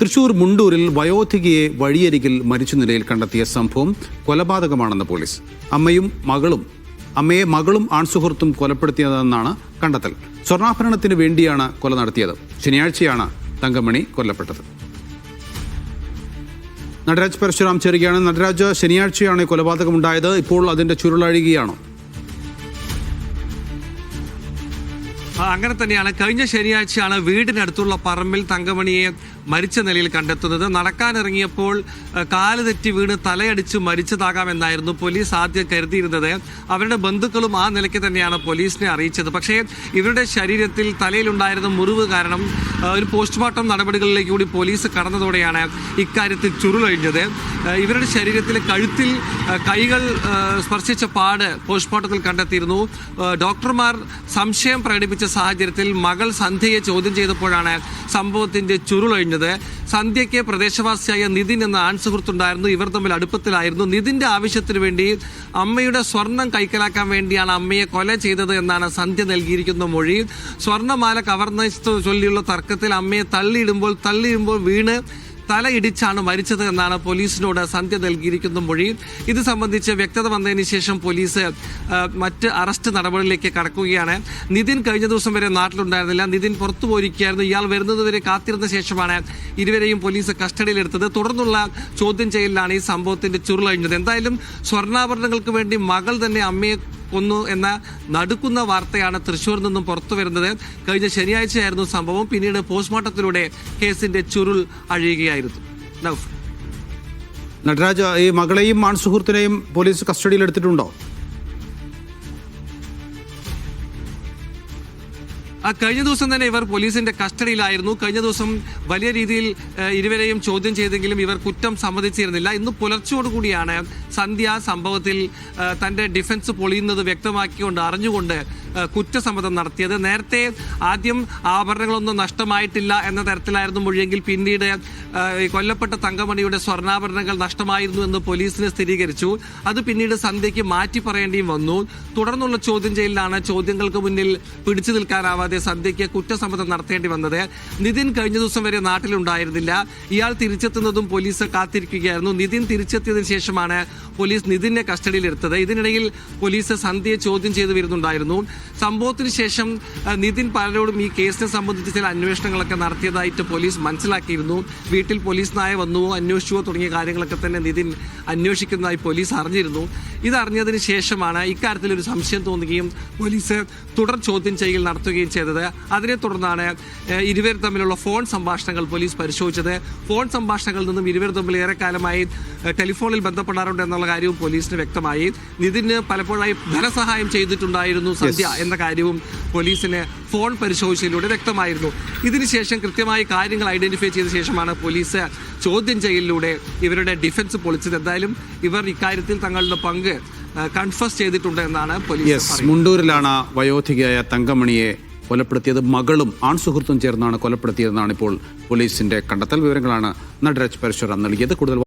തൃശൂർ മുണ്ടൂരിൽ വയോധികയെ വഴിയരികിൽ മരിച്ച നിലയിൽ കണ്ടെത്തിയ സംഭവം കൊലപാതകമാണെന്ന് പോലീസ്. അമ്മയും മകളും അമ്മയെ മകളും ആൺസുഹൃത്തും കൊലപ്പെടുത്തിയതെന്നാണ് കണ്ടെത്തൽ. സ്വർണാഭരണത്തിന് വേണ്ടിയാണ് കൊല നടത്തിയത്. ശനിയാഴ്ചയാണ് തങ്കമണി കൊല്ലപ്പെട്ടത്. നടരാജ് പരശുരാം ചേരുകയാണ്. നടരാജ് ശനിയാഴ്ചയാണ് ഈ കൊലപാതകമുണ്ടായത്. ഇപ്പോൾ അതിന്റെ ചുരുളഴുകിയാണോ? അങ്ങനെ തന്നെയാണ്. കഴിഞ്ഞ ശനിയാഴ്ചയാണ് വീടിനടുത്തുള്ള പറമ്പിൽ തങ്കമണിയെ മരിച്ച നിലയിൽ കണ്ടെത്തുന്നത്. നടക്കാനിറങ്ങിയപ്പോൾ കാൽ തെറ്റി വീണ് തലയടിച്ച് മരിച്ചതാകാമെന്നായിരുന്നു പോലീസ് ആദ്യം കരുതിയിരുന്നത്. അവരുടെ ബന്ധുക്കളും ആ നിലയ്ക്ക് തന്നെയാണ് പോലീസിനെ അറിയിച്ചത്. പക്ഷേ ഇവരുടെ ശരീരത്തിൽ തലയിലുണ്ടായിരുന്ന മുറിവ് കാരണം ഒരു പോസ്റ്റ്മോർട്ടം നടപടികളിലേക്ക് കൂടി പോലീസ് കടന്നതോടെയാണ് ഇക്കാര്യത്തിൽ ചുരുളഴിഞ്ഞത്. ഇവരുടെ ശരീരത്തിലെ കഴുത്തിൽ കൈകൾ സ്പർശിച്ച പാട് പോസ്റ്റ്മോർട്ടത്തിൽ കണ്ടെത്തിയിരുന്നു. ഡോക്ടർമാർ സംശയം പ്രകടിപ്പിച്ച സാഹചര്യത്തിൽ മകൾ സന്ധ്യയെ ചോദ്യം ചെയ്തപ്പോഴാണ് സംഭവത്തിന്റെ ചുരുളഴിഞ്ഞത്. സന്ധ്യയ്ക്ക് പ്രദേശവാസിയായ നിതിൻ എന്ന ആൺസുഹൃത്തുണ്ടായിരുന്നു. ഇവർ തമ്മിൽ അടുപ്പത്തിലായിരുന്നു. നിതിന്റെ ആവശ്യത്തിന് വേണ്ടി അമ്മയുടെ സ്വർണം കൈക്കലാക്കാൻ വേണ്ടിയാണ് അമ്മയെ കൊല ചെയ്തത് എന്നാണ് സന്ധ്യ നൽകിയിരിക്കുന്ന മൊഴി. സ്വർണമാല കവർന്ന ചൊല്ലിയുള്ള തർക്കത്തിൽ അമ്മയെ തള്ളിയിടുമ്പോൾ തള്ളിയിടുമ്പോൾ വീണ് തല ഇടിച്ചാണ് മരിച്ചത് എന്നാണ് പോലീസിനോട് സന്ധ്യ നൽകിയിരിക്കുന്ന മൊഴി. ഇത് സംബന്ധിച്ച് വ്യക്തത വന്നതിന് ശേഷം പോലീസ് മറ്റ് അറസ്റ്റ് നടപടികളിലേക്ക് കടക്കുകയാണ്. നിതിൻ കഴിഞ്ഞ ദിവസം വരെ നാട്ടിലുണ്ടായിരുന്നില്ല. നിതിൻ പുറത്തു പോയിരിക്കുകയായിരുന്നു. ഇയാൾ വരുന്നതുവരെ കാത്തിരുന്ന ശേഷമാണ് ഇരുവരെയും പോലീസ് കസ്റ്റഡിയിലെടുത്തത്. തുടർന്നുള്ള ചോദ്യം ചെയ്യലിലാണ് ഈ സംഭവത്തിന്റെ ചുരുളഴിഞ്ഞത്. എന്തായാലും സ്വർണാഭരണങ്ങൾക്ക് വേണ്ടി മകൾ തന്നെ അമ്മയെ കൊന്നു എന്ന നടുക്കുന്ന വാർത്തയാണ് തൃശ്ശൂരിൽ നിന്നും പുറത്തു വരുന്നത്. കഴിഞ്ഞ ശനിയാഴ്ചയായിരുന്നു സംഭവം. പിന്നീട് പോസ്റ്റ്മോർട്ടത്തിലൂടെ കേസിന്റെ ചുരുൾ അഴിയുകയായിരുന്നു. നടരാജ് ഈ മകളെയും ആൺസുഹൃത്തിനെയും പോലീസ് കസ്റ്റഡിയിൽ എടുത്തിട്ടുണ്ടോ? കഴിഞ്ഞ ദിവസം തന്നെ ഇവർ പോലീസിന്റെ കസ്റ്റഡിയിലായിരുന്നു. കഴിഞ്ഞ ദിവസം വലിയ രീതിയിൽ ഇരുവരെയും ചോദ്യം ചെയ്തെങ്കിലും ഇവർ കുറ്റം സമ്മതിച്ചിരുന്നില്ല. ഇന്ന് പുലർച്ചയോടുകൂടിയാണ് സന്ധ്യ സംഭവത്തിൽ തന്റെ ഡിഫൻസ് പൊളിയുന്നത് വ്യക്തമാക്കിക്കൊണ്ട് അറിഞ്ഞുകൊണ്ട് കുറ്റസമ്മതം നടത്തിയത്. നേരത്തെ ആദ്യം ആഭരണങ്ങളൊന്നും നഷ്ടമായിട്ടില്ല എന്ന തരത്തിലായിരുന്നു മൊഴിയെങ്കിൽ പിന്നീട് കൊല്ലപ്പെട്ട തങ്കമണിയുടെ സ്വർണാഭരണങ്ങൾ നഷ്ടമായിരുന്നു എന്ന് പോലീസിന് സ്ഥിരീകരിച്ചു. അത് പിന്നീട് സന്ധ്യയ്ക്ക് മാറ്റി പറയേണ്ടിയും വന്നു. തുടർന്നുള്ള ചോദ്യം ചെയ്യലിലാണ് ചോദ്യങ്ങൾക്ക് മുന്നിൽ പിടിച്ചു നിൽക്കാനാവാതെ സന്ധ്യയ്ക്ക് കുറ്റസമ്മതം നടത്തേണ്ടി വന്നത്. നിതിൻ കഴിഞ്ഞ ദിവസം വരെ നാട്ടിലുണ്ടായിരുന്നില്ല. ഇയാൾ തിരിച്ചെത്തുന്നതും പോലീസ് കാത്തിരിക്കുകയായിരുന്നു. നിതിൻ തിരിച്ചെത്തിയതിനു ശേഷമാണ് പോലീസ് നിതിനെ കസ്റ്റഡിയിലെടുത്തത്. ഇതിനിടയിൽ പോലീസ് സന്ധ്യയെ ചോദ്യം ചെയ്തു വരുന്നുണ്ടായിരുന്നു. സംഭവത്തിന് ശേഷം നിതിൻ പലരോടും ഈ കേസിനെ സംബന്ധിച്ച് ചില അന്വേഷണങ്ങളൊക്കെ നടത്തിയതായിട്ട് പോലീസ് മനസ്സിലാക്കിയിരുന്നു. വീട്ടിൽ പോലീസ് നായ വന്നുവോ അന്വേഷിച്ചുവോ തുടങ്ങിയ കാര്യങ്ങളൊക്കെ തന്നെ നിതിൻ അന്വേഷിക്കുന്നതായി പോലീസ് അറിഞ്ഞിരുന്നു. ഇതറിഞ്ഞതിന് ശേഷമാണ് ഇക്കാര്യത്തിൽ ഒരു സംശയം തോന്നുകയും പോലീസ് തുടർ ചോദ്യം ചെയ്യൽ നടത്തുകയും ചെയ്തത്. അതിനെ തുടർന്നാണ് ഇരുവരും തമ്മിലുള്ള ഫോൺ സംഭാഷണങ്ങൾ പോലീസ് പരിശോധിച്ചത്. ഫോൺ സംഭാഷണങ്ങളിൽ നിന്നും ഇരുവർ തമ്മിൽ ഏറെക്കാലമായി ടെലിഫോണിൽ ബന്ധപ്പെടാറുണ്ട് എന്നുള്ള കാര്യവും പോലീസിന് വ്യക്തമായി. നിതിന് പലപ്പോഴായി ധനസഹായം ചെയ്തിട്ടുണ്ടായിരുന്നു സന്ധ്യ. എന്ന കാര്യവും പോലീസിന് ഫോൺ പരിശോധിച്ചതിലൂടെ വ്യക്തമായിരുന്നു. ഇതിനുശേഷം കൃത്യമായി കാര്യങ്ങൾ ഐഡന്റിഫൈ ചെയ്ത ശേഷമാണ് പോലീസ് ചോദ്യം ചെയ്യലിലൂടെ ഇവരുടെ ഡിഫൻസ് പൊളിച്ചത്. എന്തായാലും ഇവർ ഇക്കാര്യത്തിൽ തങ്ങളുടെ പങ്ക് കൺഫസ് ചെയ്തിട്ടുണ്ട് എന്നാണ് പോലീസ് മുണ്ടൂരിലാണ് വയോധികയായ തങ്കമണിയെ കൊലപ്പെടുത്തിയത്. മകളും ആൺസുഹൃത്തും ചേർന്നാണ് കൊലപ്പെടുത്തിയതെന്നാണ് ഇപ്പോൾ പോലീസിന്റെ കണ്ടെത്തൽ വിവരങ്ങളാണ് നടരാജ് പരശുറാം നൽകിയത്. കൂടുതൽ